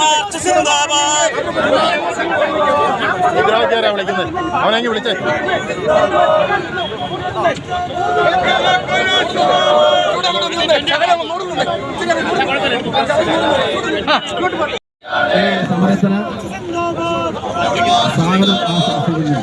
March സിന്ദാബാദ്. ഇതാരാ വിളിക്കുന്നത്? അവനെങ്കിൽ വിളിച്ചേ? സമരത്തിന് സ്വാഗതം ആശംസിക്കുന്നു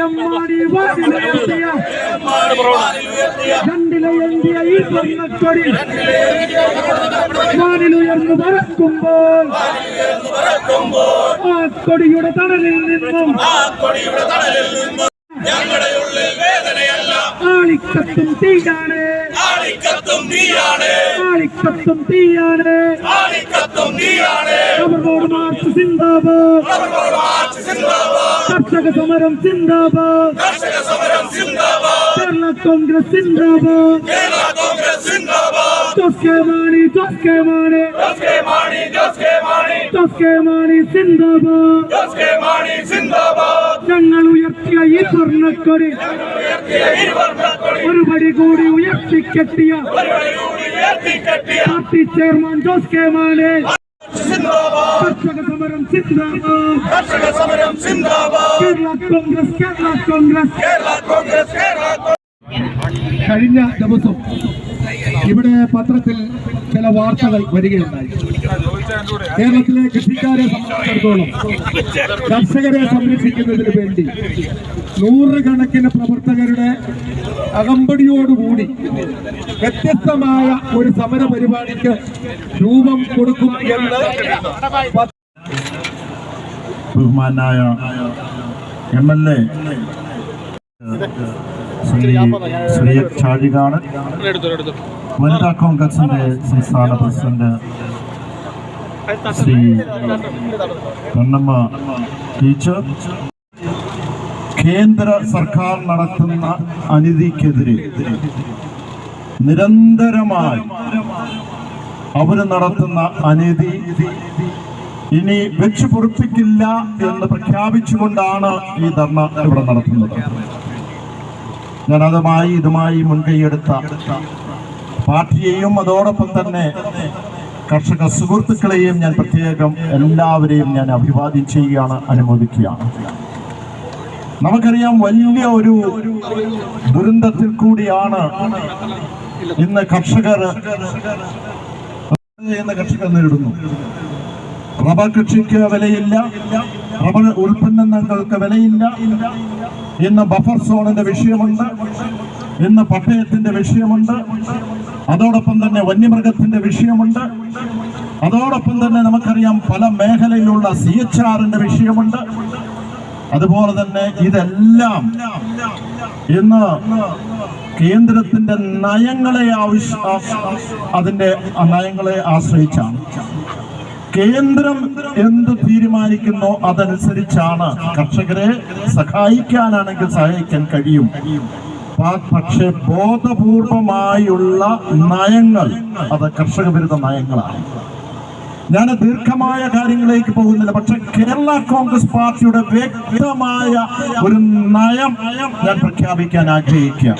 കാസർഗോഡ് മാർച്ച് സിന്ദാബാദ് മാർച്ച് സിന്ദാബാദ് കാസർഗോഡ് മാർച്ച് സിന്ദാബാദ് കർഷക സമരം സിന്ദാബാദ് കെ ആളിക്കത്തും തീയാണ്. ആളിക്കത്തും തീയാണ്. ആളിക്കത്തും തീയാണ്. ആളിക്കത്തും നീയാണ് കാസർഗോഡ് മാർച്ച് സിന്ദാബാദ്. റബ്ബർ മാർച്ച് സിന്ദാബാദ്. കർഷക സമരം സിന്ദാബാദ്. കർഷക സമരം സിന്ദാബാദ്. കേരള കോൺഗ്രസ് സിന്ദാബാദ്. കേരള കോൺഗ്രസ് സിന്ദാബാദ്. Jose K Mani. Jose K Mani Jose K Mani. Jose K Mani Jose K Mani സിന്ദാബാദ്. ജോസ് കെ മാണി സിന്ദാബാദ് ഞങ്ങൾ ഉയർത്തിയ ഈ സ്വർണക്കൊടി. ഒരു പടി കൂടി ഉയർത്തിക്കെട്ടിയ party chairman Jose K Mani. സിന്ദാബാദ്. കർഷക സമരം കേരള കോൺഗ്രസ് കേരള കോൺഗ്രസ്. കഴിഞ്ഞ ദിവസം ഇവിടെ പത്രത്തിൽ ചില വാർത്തകൾ വരികയുണ്ടായി. കേരളത്തിലെ കൃഷിക്കാരെ സംബന്ധിച്ചിടത്തോളം കർഷകരെ സംരക്ഷിക്കുന്നതിന് വേണ്ടി നൂറുകണക്കിന് പ്രവർത്തകരുടെ അകമ്പടിയോടുകൂടി വ്യത്യസ്തമായ ഒരു സമര പരിപാടിക്ക് രൂപം കൊടുക്കും എന്ന് ബഹുമാനായ M L A Shri Shri വനിതാ കോൺഗ്രസിന്റെ സംസ്ഥാന പ്രസിഡന്റ് ശ്രീ കണ്ണമ്മ ടീച്ചർ. കേന്ദ്ര സർക്കാർ നടത്തുന്ന അനീതിക്കെതിരെ നിരന്തരമായി അവർ നടത്തുന്ന അനീതി ഇനി വെച്ചു പൊറുപ്പിക്കില്ല എന്ന് പ്രഖ്യാപിച്ചുകൊണ്ടാണ് ഈ ധർണ ഇവിടെ നടത്തുന്നത്. ഞാൻ അതുമായി ഇതുമായി മുൻകൈയെടുത്ത പാർട്ടിയെയും അതോടൊപ്പം തന്നെ കർഷക സുഹൃത്തുക്കളെയും ഞാൻ പ്രത്യേകം എല്ലാവരെയും ഞാൻ അഭിവാദ്യം ചെയ്യുകയാണ് അനുമോദിക്കുകയാണ്. നമുക്കറിയാം വലിയ ഒരു ദുരന്തത്തിൽ കൂടിയാണ് ഇന്ന് കർഷകർ ചെയ്യുന്ന കർഷകർ നേരിടുന്നു. റബ്ബർ കൃഷിക്ക് വിലയില്ല റബ്ബർ ഉൽപ്പന്നങ്ങൾക്ക് വിലയില്ല. ഇന്ന് ബഫർ സോണിന്റെ വിഷയമുണ്ട് ഇന്ന് പട്ടയത്തിന്റെ വിഷയമുണ്ട്. അതോടൊപ്പം തന്നെ വന്യമൃഗത്തിന്റെ വിഷയമുണ്ട്. അതോടൊപ്പം തന്നെ നമുക്കറിയാം പല മേഖലയിലുള്ള സി എച്ച് ആറിന്റെ വിഷയമുണ്ട്. അതുപോലെ തന്നെ ഇതെല്ലാം ഇന്ന് കേന്ദ്രത്തിന്റെ നയങ്ങളെ ആവശ്യ അതിന്റെ നയങ്ങളെ ആശ്രയിച്ചാണ്. കേന്ദ്രം എന്ത് തീരുമാനിക്കുന്നു അതനുസരിച്ചാണ് കർഷകരെ സഹായിക്കാനാണെങ്കിൽ സഹായിക്കാൻ കഴിയും. പക്ഷേ ബോധപൂർവമായുള്ള നയങ്ങൾ അത് കർഷക വിരുദ്ധ നയങ്ങളാണ്. ഞാൻ ദീർഘമായ കാര്യങ്ങളിലേക്ക് പോകുന്നില്ല പക്ഷെ കേരള കോൺഗ്രസ് പാർട്ടിയുടെ വ്യക്തമായ ഒരു നയം ഞാൻ പ്രഖ്യാപിക്കാൻ ആഗ്രഹിക്കുക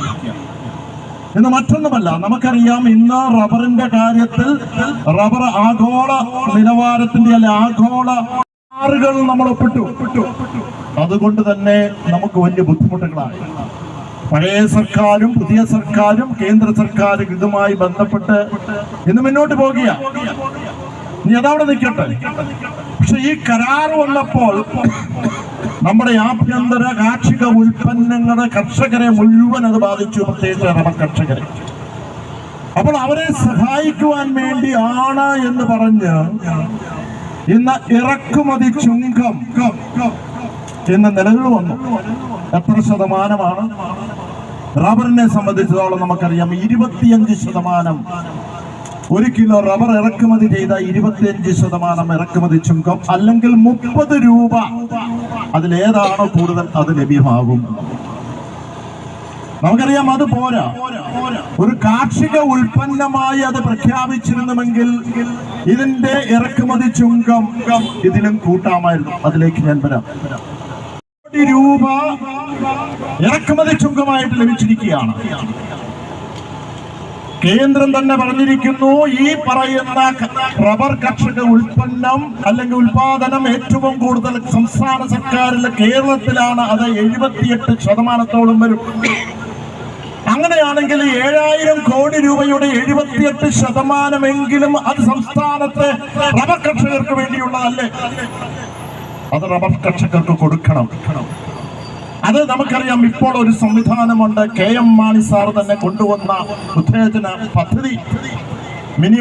എന്ന് മറ്റൊന്നുമല്ല നമുക്കറിയാം ഇന്ന് റബ്ബറിന്റെ കാര്യത്തിൽ റബ്ബർ ആഗോള നിലവാരത്തിന്റെ അല്ലെ ആഗോള നമ്മൾ ഒപ്പിട്ടു അതുകൊണ്ട് തന്നെ നമുക്ക് വലിയ ബുദ്ധിമുട്ടുകളായി. പഴയ സർക്കാരും പുതിയ സർക്കാരും കേന്ദ്ര സർക്കാരും ഇതുമായി ബന്ധപ്പെട്ട് ഇന്ന് മുന്നോട്ട് പോകുക ഇനി അതവിടെ നിൽക്കട്ടെ. പക്ഷെ ഈ കരാർ വന്നപ്പോൾ നമ്മുടെ ആഭ്യന്തര കാർഷിക ഉൽപ്പന്നങ്ങളുടെ കർഷകരെ മുഴുവൻ അത് ബാധിച്ചു പ്രത്യേകിച്ച് റബ്ബർ കർഷകരെ. അപ്പോൾ അവരെ സഹായിക്കുവാൻ വേണ്ടിയാണ് എന്ന് പറഞ്ഞ് ഇന്ന് ഇറക്കുമതി ചുങ്കം ഇന്ന് നിലവിൽ വന്നു. എത്ര ശതമാനമാണ്? റബ്ബറിനെ സംബന്ധിച്ചിടത്തോളം നമുക്കറിയാം ഇരുപത്തിയഞ്ച് ശതമാനം. ഒരു കിലോ റബ്ബർ ഇറക്കുമതി ചെയ്ത ഇരുപത്തിയഞ്ച് ശതമാനം ഇറക്കുമതി ചുങ്കം അല്ലെങ്കിൽ മുപ്പത് രൂപ അതിലേതാണോ കൂടുതൽ അത് ലഭ്യമാകും. നമുക്കറിയാം അത് പോരാ. ഒരു കാർഷിക ഉൽപ്പന്നമായി അത് പ്രഖ്യാപിച്ചിരുന്നുവെങ്കിൽ ഇതിന്റെ ഇറക്കുമതി ചുങ്കം ഇതിലും കൂട്ടാമായിരുന്നു. അതിലേക്ക് ഞാൻ വരാം. രൂപ ഇറക്കുമതി ചുങ്കമായിട്ട് ലഭിച്ചിരിക്കുകയാണ്. കേന്ദ്രം തന്നെ പറഞ്ഞിരിക്കുന്നു ഈ പറയുന്ന റബ്ബർ കർഷക ഉൽപ്പന്നം അല്ലെങ്കിൽ ഉൽപാദനം ഏറ്റവും കൂടുതൽ സംസ്ഥാന സർക്കാരിലെ കേരളത്തിലാണ് അത് എഴുപത്തിയെട്ട് ശതമാനത്തോളം വരും. അങ്ങനെയാണെങ്കിൽ ഏഴായിരം കോടി രൂപയുടെ എഴുപത്തിയെട്ട് ശതമാനമെങ്കിലും അത് സംസ്ഥാനത്തെ റബ്ബർ കർഷകർക്ക് വേണ്ടിയുള്ളതല്ലേ? അത് റബ്ബർ കർഷകർക്ക് കൊടുക്കണം. അത് നമുക്കറിയാം ഇപ്പോൾ ഒരു സംവിധാനമുണ്ട്. കെ എം മാണി സാർ തന്നെ കൊണ്ടുവന്ന ഉത്തേജന പദ്ധതി. മിനി